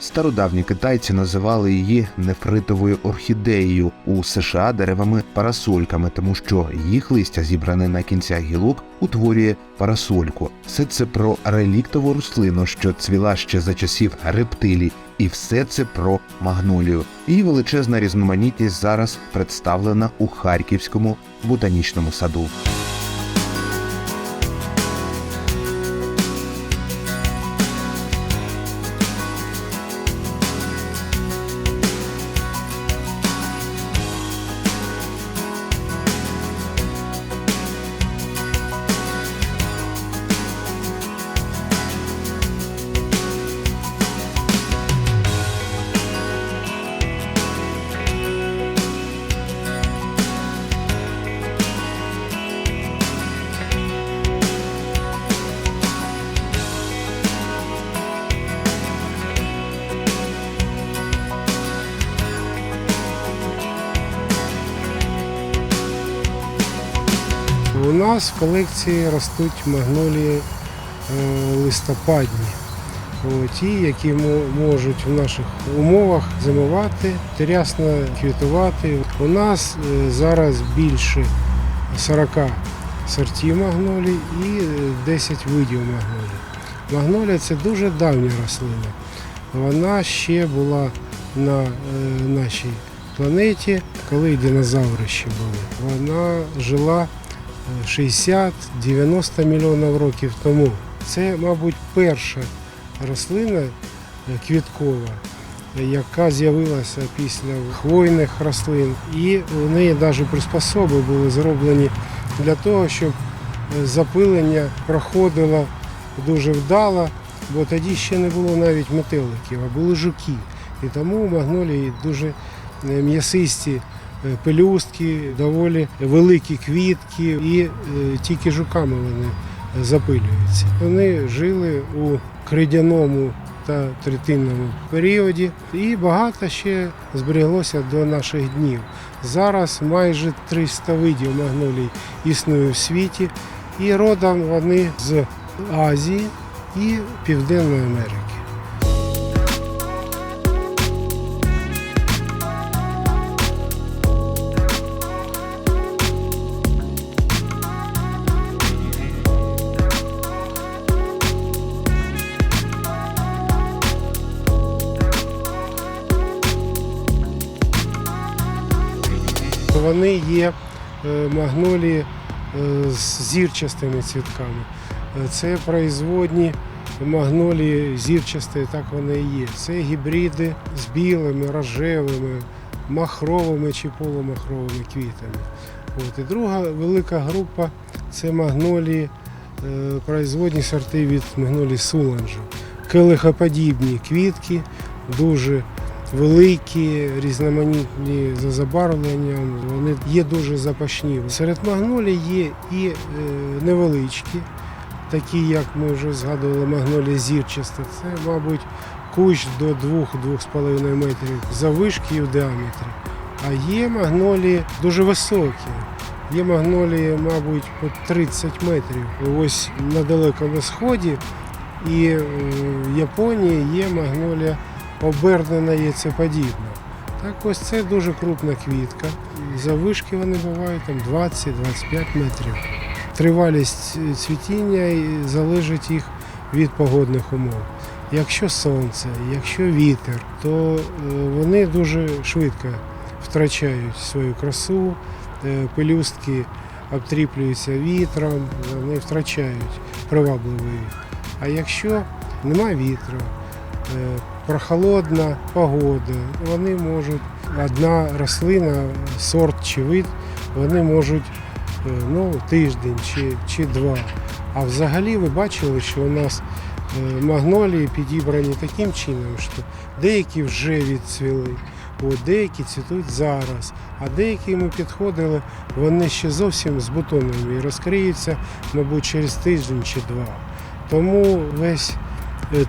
Стародавні китайці називали її нефритовою орхідеєю у США деревами парасольками, тому що їх листя, зібране на кінцях гілок, утворює парасольку. Все це про реліктову рослину, що цвіла ще за часів рептилій, і все це про магнолію. Її величезна різноманітність зараз представлена у Харківському ботанічному саду. У нас в колекції ростуть магнолії е, листопадні. Ті, які можуть в наших умовах зимувати, рясно квітувати. У нас е, зараз більше 40 сортів магнолій і е, 10 видів магнолій. Магнолія це дуже давня рослина. Вона ще була на е, нашій планеті, коли й динозаври ще були. Вона жила 60-90 мільйонів років тому. Це, мабуть, перша рослина квіткова, яка з'явилася після хвойних рослин. І у неї навіть приспособи були зроблені для того, щоб запилення проходило дуже вдало, бо тоді ще не було навіть метеликів, а були жуки. І тому магнолії дуже е, м'ясисті пелюстки, доволі великі квітки, і е, тільки жуками вони запилюються. Вони жили у кридяному та третинному періоді, і багато ще збереглося до наших днів. Зараз майже 300 видів магнолій існує в світі, і родом вони з Азії і Південної Америки. Вони є е, магнолії е, з зірчастими цвітками. Е, Це производні магнолії зірчасті, так вони і є. Це гібриди з білими, рожевими, махровими чи полумахровими квітами. От. І друга велика група це магнолії, производні сорти від магнолії Суланжу. Келихоподібні квітки, дуже великі, різноманітні за забарвленням, вони є дуже запашні. Серед магнолій є і е, невеличкі, такі, як ми вже згадували, магнолія зірчаста. Це, мабуть, кущ до 2-2,5 метрів заввишки і в діаметрі. А є магнолії дуже високі. Є магнолії, мабуть, по 30 метрів. Ось на Далекому Сході і е, в Японії є магнолія обернена яйцеподібна. Так ось це дуже крупна квітка. Завишки вони бувають там 20-25 метрів. Тривалість цвітіння залежить їх від погодних умов. Якщо сонце, якщо вітер, то е, вони дуже швидко втрачають свою красу, е, пелюстки обтріплюються вітром, вони втрачають привабливий. А якщо нема вітру, е, прохолодна погода, вони можуть, одна рослина, сорт чи вид, вони можуть е, ну, тиждень чи, чи два. А взагалі ви бачили, що у нас е, магнолії підібрані таким чином, що деякі вже відцвіли, деякі цвітуть зараз, а деякі ми підходили, вони ще зовсім з бутонами і розкриються, мабуть, через тиждень чи два. Тому весь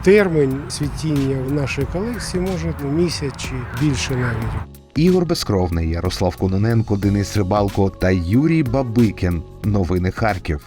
термін світіння в нашій колекції може місяць чи більше навіть. Ігор Безкровний, Ярослав Кононенко, Денис Рибалко та Юрій Бабикін. Новини Харків.